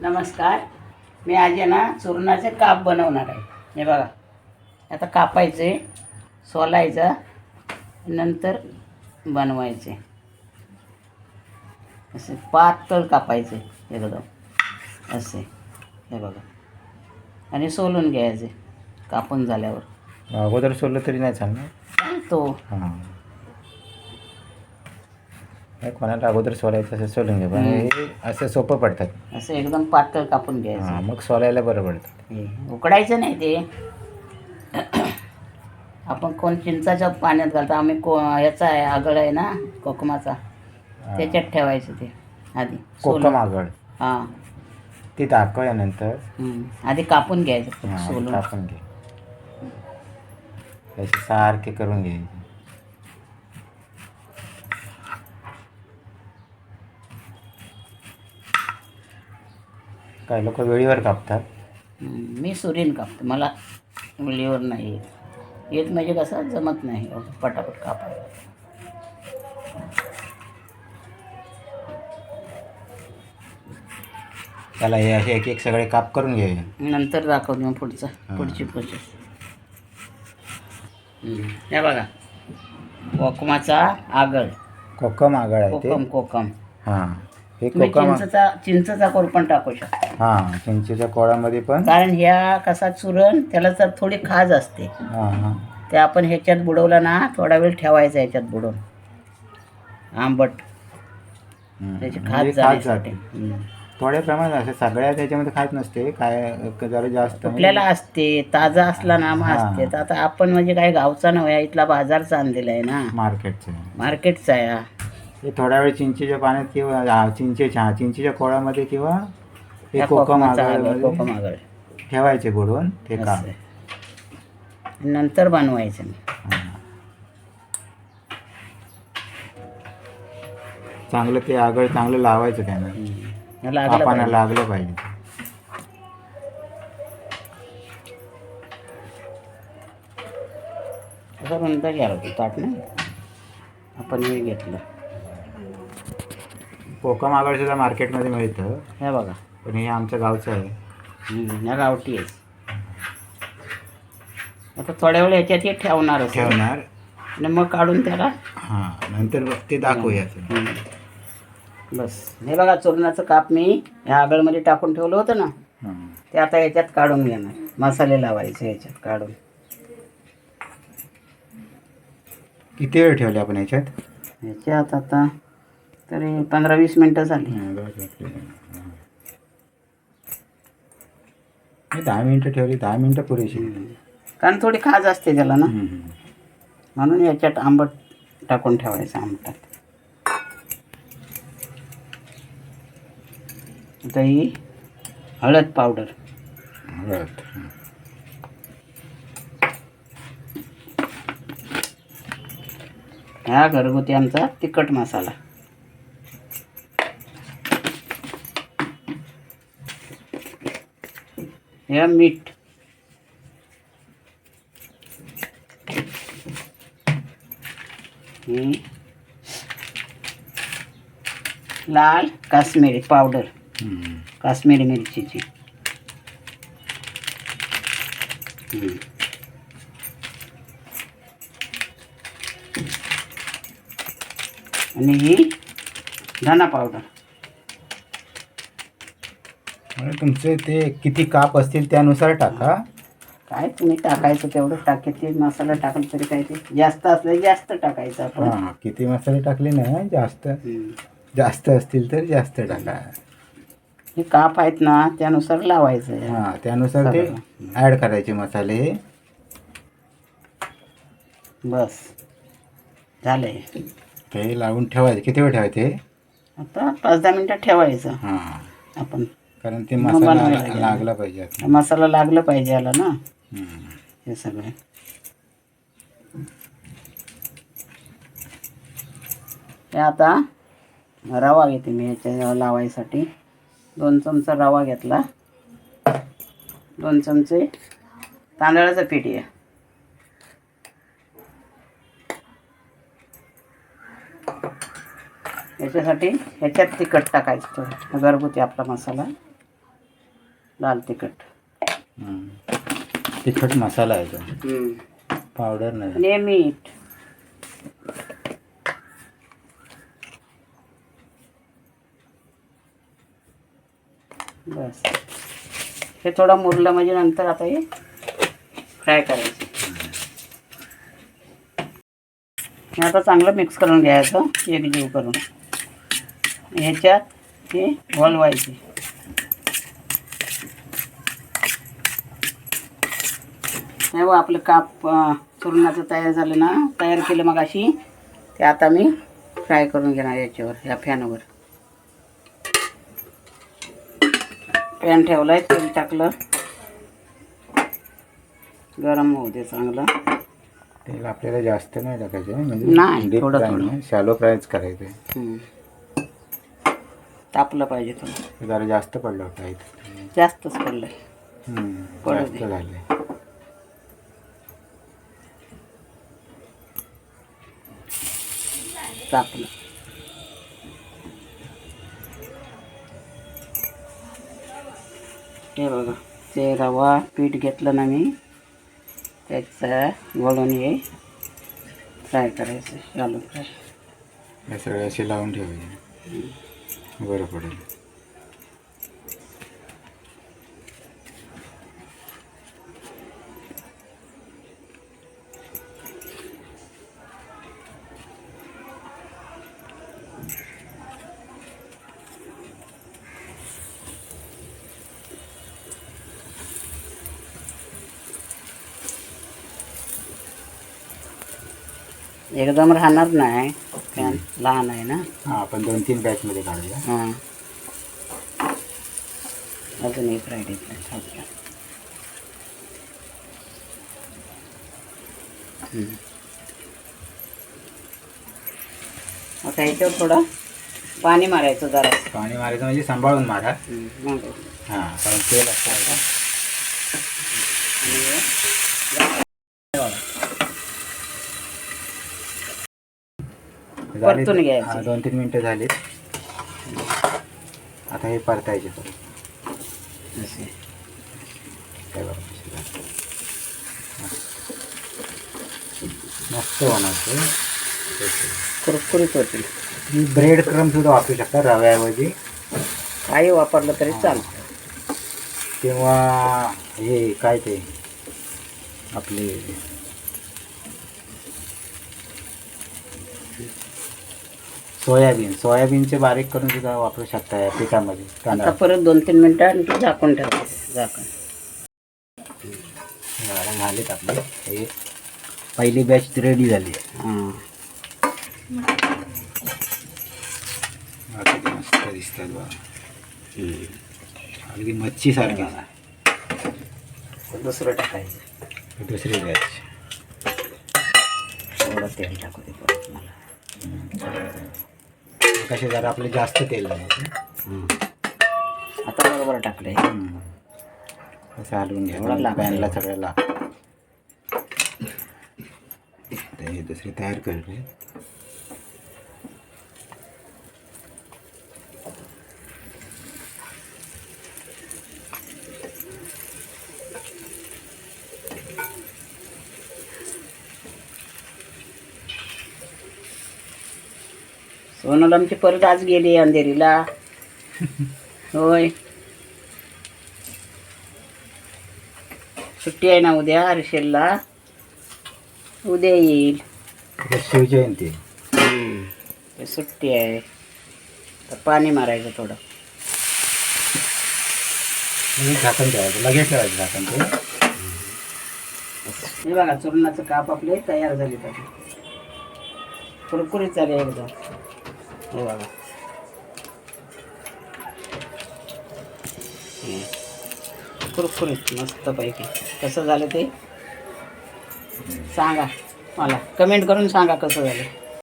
नमस्कार. मी आज आहे ना चुरणाचे काप बनवणार आहे. हे बघा. आता कापायचे सोलायचा नंतर बनवायचे. असे पातळ कापायचे एकदम. असे. हे बघा. आणि सोलून घ्यायचे. कापून झाल्यावर. अगोदर सोडलं तरी नाही चालणार. तो. हां. नाही कोणाला अगोदर सोलायचं असं सोलून घ्या पण हे असं सोपं पडतात. असं एकदम पातळ कापून घ्यायचं. हां मग सोलायला बरं पडतं. हे उकडायचं नाही ते. आपण कोण चिंचाच्या पाण्यात घालतो आम्ही को याचा आहे आगळ आहे ना कोकमाचा. त्याच्यात ठेवायचं ते आधी. कोकम आगळ. हां. ती दाखवल्यानंतर हम्म. आधी कापून घ्यायचं हां सोलून. टाकून घे. सारखे करून घ्यायचे. काय लोक वेळीवर कापतात. मी सुरीन कापते. मला वेळीवर नाही येत. येत म्हणजे कसं जमत नाही. पटापट कापायला. त्याला हे असे एक एक सगळे काप करून घ्यायचे नंतर दाखवतो मग पुढचं. पुढची प्रोसेस हे बघा. कोकमाचा आगळ. कोकम आगळ आहे ते. कोकम कोकम. हां. हे तुम्ही कोकम चिंचचा चिंचचा कोर पण टाकू शकता. हां चिंचेच्या कोळामध्ये पण? कारण ह्या कसा चुरण त्याला तर थोडी खाज असते. हां हां. ते आपण ह्याच्यात बुडवला ना थोडा वेळ ठेवायचा ह्याच्यात बुडवून आंबट. हम्म. त्याची खाज म्हणजे खाज जाण्यासाठी जाते हम्म. थोड्या प्रमाणात असे सगळ्या त्याच्यामध्ये खात नसते. काय जरा जास्त कुठल्याला असते? ताजा असला ना मग. असते. तर आता आपण म्हणजे काय गावचा नव्हे इथला बाजारचा आणलेला आहे ना. मार्केटचं मार्केटचा आहे हा. हे थोड्या वेळ चिंचेच्या पाण्यात किंवा चिंचेच्या चिंचेच्या कोळामध्ये किंवा हे त्या कोकम आगळ ठेवायचे बुडवून ते का. नंतर बनवायचं चांगलं ते आगळ चांगलं लावायचं त्यांना हम्म. लागलं पाहिजे. असं नंतर घ्यायला होतं ताट आपण हे घेतलं. कोकम आगळ सुद्धा मार्केटमध्ये मिळतं. हे बघा. पण हे आमच्या गावचं आहे. या गावठी आहे आता थोड्या वेळ ह्याच्यात हे ठेवणार. ठेवणार. आणि मग काढून त्याला हां नंतर ते दाखवूया. बस. हे बघा चुरणाचं काप मी ह्या आगळमध्ये टाकून ठेवलं होतं ना. ते आता ह्याच्यात काढून घेणार. मसाले लावायचे ह्याच्यात काढून. किती वेळ ठेवले आपण याच्यात? ह्याच्यात आता तरी पंधरा वीस मिनटं झाली. दहा मिनिटं ठेवली दहा मिनिटं पुरेशी. कारण थोडी खाज असते त्याला ना. म्हणून ह्याच्यात आंबट टाकून ठेवायचं आंबटात. आता ही हळद पावडर. हळद. हा घरगुती आमचा तिखट मसाला. हे मीठ ही लाल काश्मीरी पावडर हम्म. काश्मीरी मिरचीची हम्म. आणि ही धना पावडर म्हणजे तुमचे ते किती काप असतील त्यानुसार टाका. काय तुम्ही टाकायचं तेवढं टाके ते मसाला टाकलं तरी काय ते जास्त असलं जास्त टाकायचं आपण. हां किती मसाले टाकले ना जास्त. जास्त असतील तर जास्त टाका. हे काप आहेत ना त्यानुसार लावायचं हां त्यानुसार ते ॲड करायचे मसाले. बस. झालंय. ते लावून ठेवायचे. किती वेळ ठेवायचे? आता पाच दहा मिनटं ठेवायचं. हां. आपण कारण ते मसाला बनवायला लागेल. लागला पाहिजे. आता. मसाला लागलं पाहिजे याला ना? हम्म. हे सगळे. हे आता रवा घेते मी ह्याच्या लावायसाठी. दोन चमचा रवा घेतला. दोन चमचे तांदळाचं पीठ आहे. याच्यासाठी ह्याच्यात तिखट टाकायचं थोडं. घरगुती आपला मसाला. लाल तिखट. तिखट मसाला आहे तो. पावडर नाही. आणि मीठ. बस. हे थोडं मुरलं म्हणजे नंतर आता हे फ्राय करायचं. आता चांगलं मिक्स करून घ्यायचं एकजीव करून. ह्याच्यात हे वळवायचे हे बघ आपलं काप अं, चुरणाचं तयार झालं ना तयार केलं मग अशी ते आता मी फ्राय करून घेणार याच्यावर या फॅनवर. पॅन ठेवलाय तेल टाकलं. गरम होऊ दे चांगलं. तेल आपल्याला जास्त नाही टाकायचं नाही, म्हणजे थोडं थोडं. शॅलो फ्रायच करायचं. तापलं पाहिजे थोडं. जरा जास्त पडलं होतं जास्तच पडलंय. हम्म, पडू जास्त दे. तापलं हे बघा ते रवा पीठ घेतलं ना मी त्याचं वळून हे फ्राय करायचं शालू फ्राय. हे सगळे असे लावून ठेवायचे. बरं पडेल. एकदम राहणार नाही. फॅन लहान आहे ना. हां आपण दोन तीन बॅचमध्ये काढूया. हां. अजून एक हम्म. आता याच्यावर थोडं पाणी मारायचं जरा. पाणी मारायचं म्हणजे सांभाळून मारा. हां कारण तेल असतं आता. आणि हे झाले परतून घ्यायचे. हां दोन तीन मिनटं झालीत. आता हे परतायचे. परत असे. बघा कसे झाले. मस्त बनवते कुरकुरीत होतील. तुम्ही ब्रेड क्रम सुद्धा वापरू शकता रव्याऐवजी. काही वापरलं तरी चालतं. किंवा हे काय ते? आपले सोयाबीन. सोयाबीनचे बारीक करून सुद्धा वापरू शकता या पिठामध्ये. आता परत दोन तीन मिनटं आणि ते झाकून ठेवायचं झाकण झाडं झालेत आपले. हे पहिली बॅच रेडी झाली. हां किती मस्त दिसतात बघा. अगदी मच्छी सारखी. दुसरं टाकायचं दुसरी बॅच थोडं तेल टाकू दे परत मला. कसे जरा आपले जास्त तेल हं. आता बरोबर टाकलंय. असं हलवून घ्या. पॅनला सगळं लाग हे दुसरे तयार करते सोनल आमची परत आज गेली अंधेरीला. होय. सुट्टी आहे ना उद्या हर्षेलला. उद्या येईल. शिवजयंती. सुट्टी आहे. तर पाणी मारायचं थोडं. झाकण ठेवायचं लगेच ठेवायचं झाकण ते. हे बघा चुरणाचं काप आपले तयार झाले त्याचे. कुरकुरीत झाले एकदम हे बघा हे. कुरकुरीत मस्तपैकी कसं झालं ते? सांगा मला. कमेंट करून सांगा कसं झालं.